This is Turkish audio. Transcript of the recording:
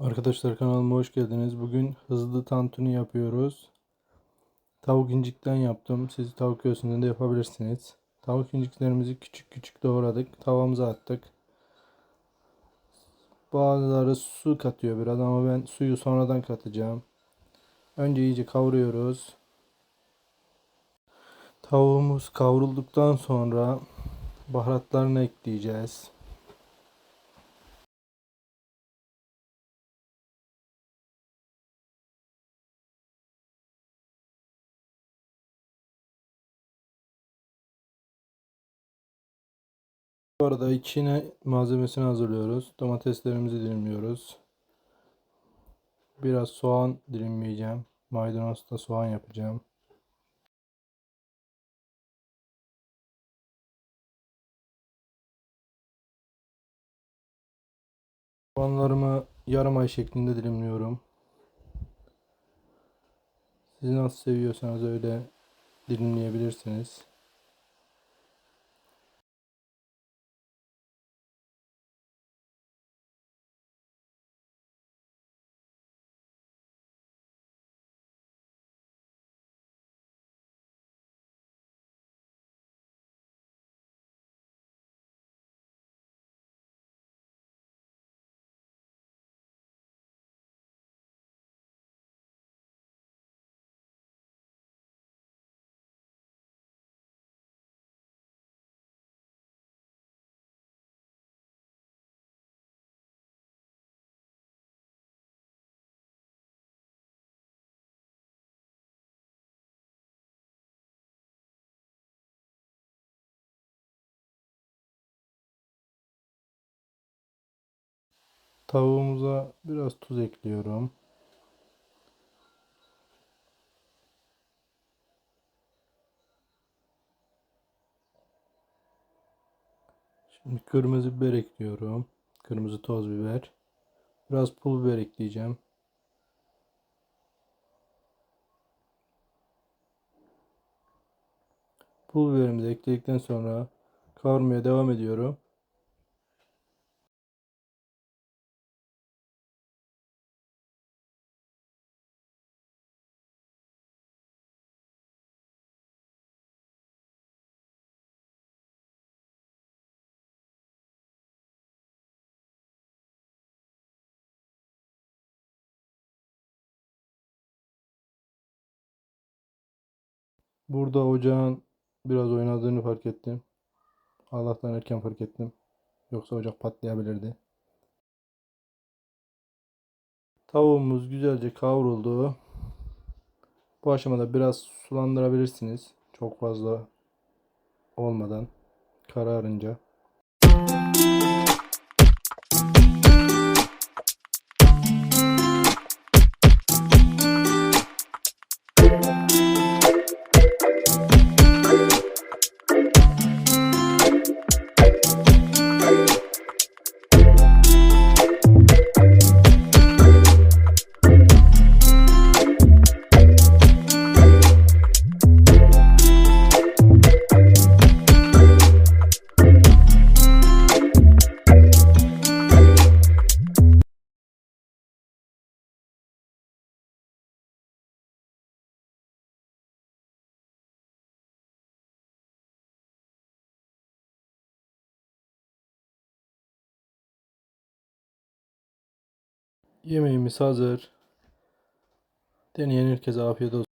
Arkadaşlar kanalıma hoş geldiniz. Bugün hızlı tantuni yapıyoruz. Tavuk incikten yaptım. Siz tavuk göğsünden de yapabilirsiniz. Tavuk inciklerimizi küçük küçük doğradık. Tavamıza attık. Bazıları su katıyor biraz ama ben suyu sonradan katacağım. Önce iyice kavuruyoruz. Tavuğumuz kavrulduktan sonra baharatlarını ekleyeceğiz. Bu arada içine malzemesini hazırlıyoruz. Domateslerimizi dilimliyoruz. Biraz soğan dilimleyeceğim. Maydanozla soğan yapacağım. Soğanlarımı yarım ay şeklinde dilimliyorum. Siz nasıl seviyorsanız öyle dilimleyebilirsiniz. Tavuğumuza biraz tuz ekliyorum. Şimdi kırmızı biber ekliyorum. Kırmızı toz biber. Biraz pul biber ekleyeceğim. Pul biberimizi ekledikten sonra kavurmaya devam ediyorum. Burada ocağın biraz oynadığını fark ettim. Allah'tan erken fark ettim. Yoksa ocak patlayabilirdi. Tavuğumuz güzelce kavruldu. Bu aşamada biraz sulandırabilirsiniz. Çok fazla olmadan kararınca. Yemeğimiz hazır. Deneyen herkese afiyet olsun.